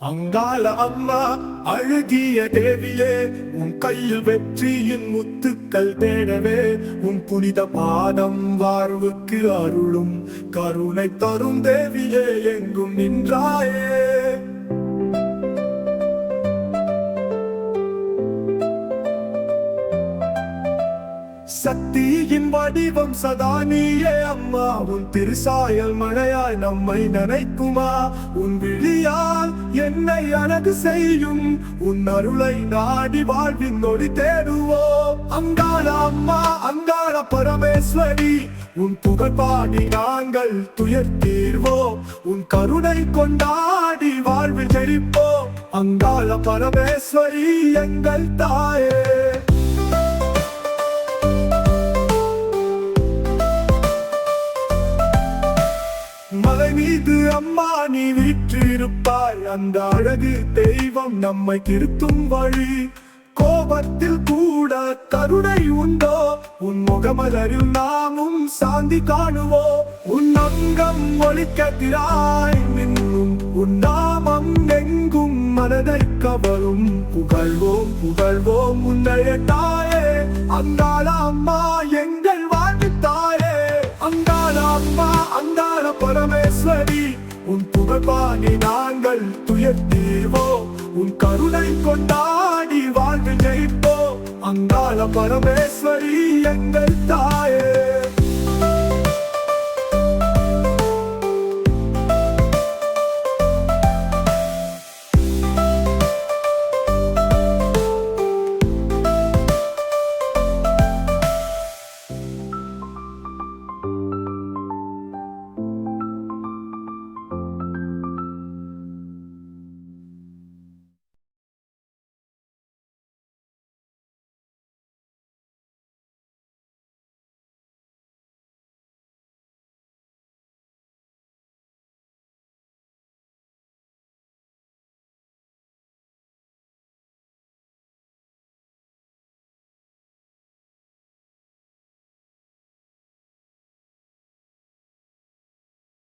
அங்கால அம்மா அழகிய தேவியே உன் கையில் வெற்றியின் முத்துக்கள் தேடவே உன் புனித பாதம் வாழ்வுக்கு அருளும் கருணை தரும் தேவியே எங்கும் நின்றாயே. சக்தியின் வடிவம் சதா நீயே அம்மா. உன் திருசாயல் மழையாய் நம்மை நினைக்குமா? உன் விழியால் என்னை அழகு செய்யும். உன் அருளை நாடி வாழ்வின் நொடி தேடுவோம். அங்காள அம்மா அங்காள பரமேஸ்வரி. உன் புகழ்பாடி நாங்கள் துயர் தீர்வோம். உன் கருணை கொண்டாடி வாழ்வில் ஜெயிப்போம். அங்காள பரமேஸ்வரி எங்கள் தாயே. செய்து அம்மா நீ வீற்றிருப்பாய். அந்த அழகு தெய்வம் நம்மை திருத்தும் வழி. கோபத்தில் கூட கருணை உண்டோ? உன் முகமலரில் நாமும் சாந்தி காணுவோ? உன் அங்கம் ஒளிக்கத்திராய் நின்றும் உன் நாமம் எங்கும் மனதை கவரும். புகழ்வோம் புகழ்வோம் உன்னைய தாயே அங்காள அம்மாயே பரமேஸ்வரி உன் புகழ்பாணி நாங்கள் துயர் உன் கருணை கொண்டாடி வாழ்வு ஜெயிப்போம் அங்காள பரமேஸ்வரி எங்கள் தாயே.